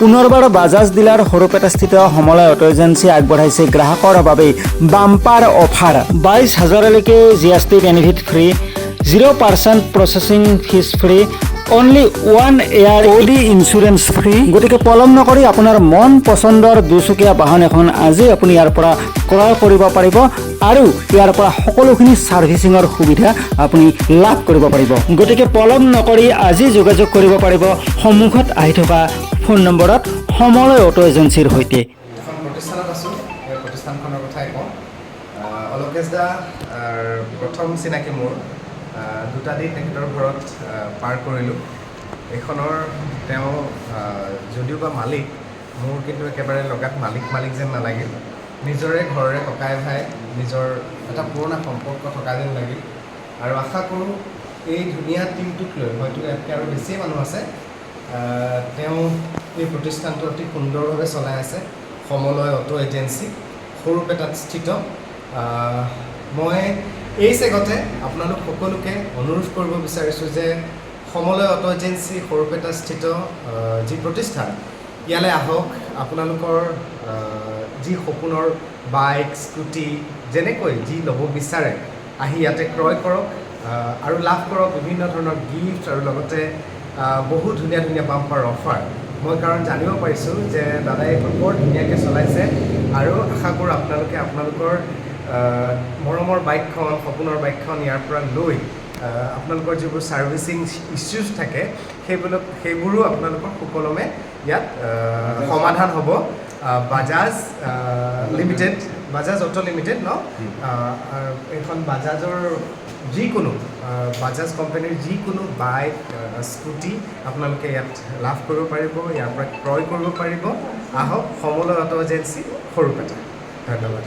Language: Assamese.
পুনৰবাৰ বাজাজ ডিলাৰ সৰুপেটাস্থিত সমলয় অটো এজেঞ্চি আগবঢ়াইছে গ্ৰাহকৰ বাবে বাম্পাৰ অফাৰ। বাইছ হাজাৰলৈকে G S T benefit free zero' percent processing fees free only one year O' D insurance free গতিকে পলম নকৰি আপোনাৰ মন পচন্দৰ দুচকীয়া বাহন এখন আজি আপুনি ইয়াৰ পৰা ক্ৰয় কৰিব পাৰিব আৰু ইয়াৰ পৰা সকলোখিনি ছাৰ্ভিচিঙৰ সুবিধা আপুনি লাভ কৰিব পাৰিব। গতিকে পলম নকৰি আজি যোগাযোগ কৰিব পাৰিব। সন্মুখত আহি থকা ফোন নম্বৰত সমলয় অটো এজেঞ্চিৰ সৈতে। এখন প্ৰতিষ্ঠানত আছোঁ। এই প্ৰতিষ্ঠানখনৰ কথাই কওঁ আহ, অলোকেশ দা আহ, প্ৰথম চিনাকি মোৰ। দুটা দিন তেখেতৰ ঘৰত পাৰ কৰিলোঁ। এইখনৰ তেওঁ যদিও বা মালিক মোৰ কিন্তু একেবাৰে লগাত মালিক মালিক যেন নালাগিল। নিজৰে ঘৰৰে ককাই ভাই নিজৰ এটা পুৰণা সম্পৰ্ক থকা যেন লাগিল। আৰু আশা কৰোঁ এই ধুনীয়া টিমটোক লৈ হয়তো ইয়াতকৈ আৰু বেছিয়ে মানুহ আছে তেওঁ এই প্ৰতিষ্ঠানটো অতি সুন্দৰভাৱে চলাই আছে। সমলয় অটো এজেঞ্চি সৰুপেটাত স্থিত। মই এই চেগতে আপোনালোক সকলোকে অনুৰোধ কৰিব বিচাৰিছোঁ যে সমলয় অটো এজেঞ্চি সৰুপেটা স্থিত আহ, যি প্ৰতিষ্ঠান ইয়ালৈ আহক। আপোনালোকৰ যি সপোনৰ বাইক স্কুটি যেনেকৈ যি ল'ব বিচাৰে আহি ইয়াতে ক্ৰয় কৰক আৰু লাভ কৰক বিভিন্ন ধৰণৰ গিফ্ট আৰু লগতে আহ, বহু ধুনীয়া ধুনীয়া বাম্পাৰ অফাৰ। মই কাৰণ জানিব পাৰিছোঁ যে দাদাই এইখন বৰ ধুনীয়াকৈ চলাইছে আৰু আশা কৰোঁ আপোনালোকে আপোনালোকৰ মৰমৰ বাইকখন, সপোনৰ বাইকখন ইয়াৰ পৰা লৈ আপোনালোকৰ যিবোৰ ছাৰ্ভিচিং ইছ্যুজ থাকে, সেইবিলাক, সেইবোৰো আপোনালোকৰ সুকলমে ইয়াত সমাধান হ'ব। Bajaj limited Bajaj auto limited ন? এইখন বাজাজৰ যিকোনো বাজাজ কোম্পানীৰ যিকোনো বাইক স্কুটি আপোনালোকে ইয়াত লাভ কৰিব পাৰিব, ইয়াৰ পৰা ক্ৰয় কৰিব পাৰিব। আহক সমলয় অটো এজেঞ্চি সৰুপেটা। ধন্যবাদ।